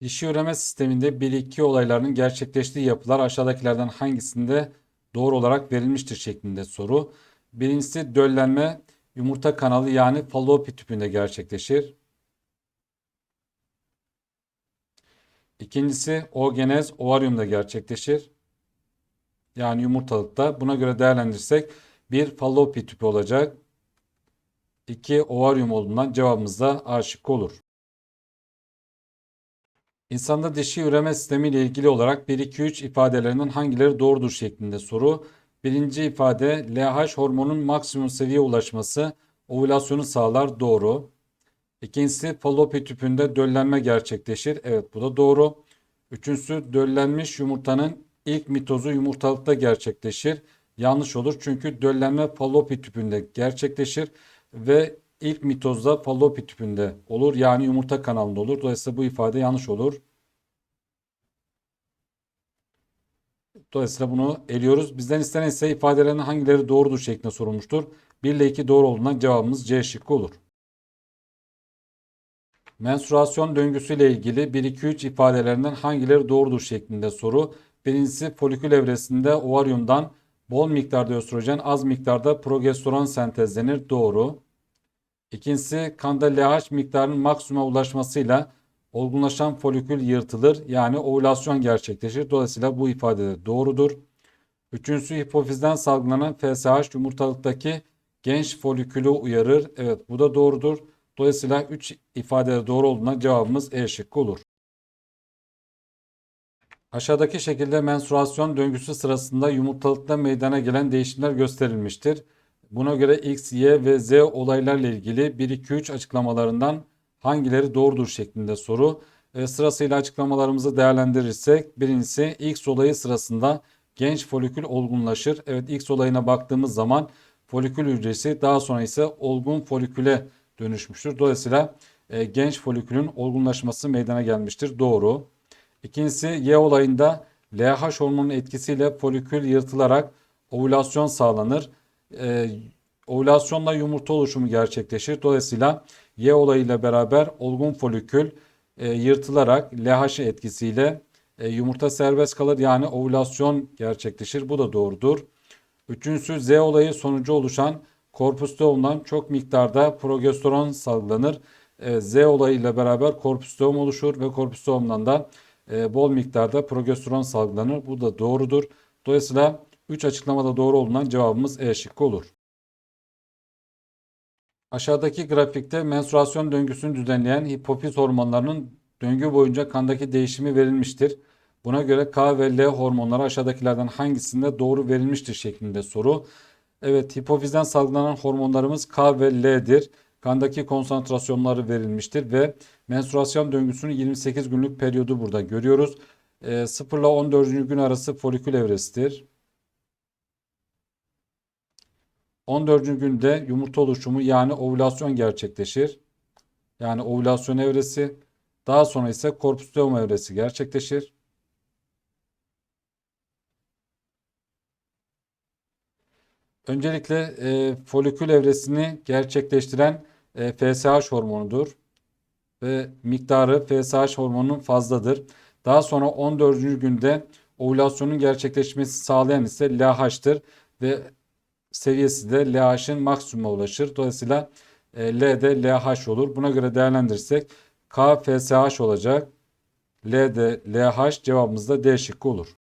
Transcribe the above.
Dişi üreme sisteminde 1-2 olaylarının gerçekleştiği yapılar aşağıdakilerden hangisinde doğru olarak verilmiştir şeklinde soru. Birincisi döllenme yumurta kanalı yani fallopi tüpünde gerçekleşir. İkincisi oogenez ovaryumda gerçekleşir. Yani yumurtalıkta. Buna göre değerlendirirsek bir fallopi tüpü olacak. 2 ovaryum olduğundan cevabımız da A olur. İnsanda dişi üreme sistemi ile ilgili olarak 1, 2, 3 ifadelerinden hangileri doğrudur şeklinde soru. Birinci ifade LH hormonun maksimum seviyeye ulaşması ovülasyonu sağlar doğru. İkincisi fallopi tüpünde döllenme gerçekleşir. Evet bu da doğru. Üçüncüsü döllenmiş yumurtanın ilk mitozu yumurtalıkta gerçekleşir. Yanlış olur çünkü döllenme fallopi tüpünde gerçekleşir ve ilk mitozda fallopi tüpünde olur. Yani yumurta kanalında olur. Dolayısıyla bu ifade yanlış olur. Dolayısıyla bunu eliyoruz. Bizden istenen ise ifadelerin hangileri doğrudur şeklinde sorulmuştur. 1 ile 2 doğru olduğundan cevabımız C şıkkı olur. Menstruasyon döngüsü ile ilgili 1-2-3 ifadelerinden hangileri doğrudur şeklinde soru. Birincisi folikül evresinde ovaryumdan bol miktarda östrojen az miktarda progesteron sentezlenir. Doğru. İkincisi kanda LH miktarının maksimuma ulaşmasıyla olgunlaşan folikül yırtılır yani ovülasyon gerçekleşir. Dolayısıyla bu ifade de doğrudur. Üçüncüsü hipofizden salgılanan FSH yumurtalıktaki genç folikülü uyarır. Evet bu da doğrudur. Dolayısıyla 3 ifade doğru olduğuna cevabımız E şıkkı olur. Aşağıdaki şekilde menstruasyon döngüsü sırasında yumurtalıkta meydana gelen değişimler gösterilmiştir. Buna göre X, Y ve Z olaylarla ilgili 1-2-3 açıklamalarından hangileri doğrudur şeklinde soru. E, sırasıyla açıklamalarımızı değerlendirirsek birincisi X olayı sırasında genç folikül olgunlaşır. Evet X olayına baktığımız zaman folikül hücresi daha sonra ise olgun foliküle dönüşmüştür. Dolayısıyla e, genç folikülün olgunlaşması meydana gelmiştir. Doğru. İkincisi Y olayında LH hormonunun etkisiyle folikül yırtılarak ovülasyon sağlanır. E, ovülasyonla yumurta oluşumu gerçekleşir. Dolayısıyla Y olayıyla beraber olgun folikül e, yırtılarak LH etkisiyle e, yumurta serbest kalır. Yani ovülasyon gerçekleşir. Bu da doğrudur. Üçüncüsü Z olayı sonucu oluşan korpusteumdan çok miktarda progesteron salgılanır. E, Z olayıyla beraber korpusteum oluşur ve korpusteumdan da e, bol miktarda progesteron salgılanır. Bu da doğrudur. Dolayısıyla 3 açıklamada doğru olduğundan cevabımız E şıkkı olur. Aşağıdaki grafikte menstruasyon döngüsünü düzenleyen hipofiz hormonlarının döngü boyunca kandaki değişimi verilmiştir. Buna göre K ve L hormonları aşağıdakilerden hangisinde doğru verilmiştir şeklinde soru. Evet hipofizden salgılanan hormonlarımız K ve L'dir. Kandaki konsantrasyonları verilmiştir ve menstruasyon döngüsünün 28 günlük periyodu burada görüyoruz. E, 0 ile 14. gün arası folikül evresidir. 14. günde yumurta oluşumu yani ovülasyon gerçekleşir. Yani ovülasyon evresi. Daha sonra ise korpusteum evresi gerçekleşir. Öncelikle e, folikül evresini gerçekleştiren e, FSH hormonudur ve miktarı FSH hormonunun fazladır. Daha sonra 14. günde ovülasyonun gerçekleşmesi sağlayan ise LH'tır ve seviyesi de LH'ın maksimuma ulaşır. Dolayısıyla e, L de LH olur. Buna göre değerlendirirsek K FSH olacak. L de LH cevabımız da D şıkkı olur.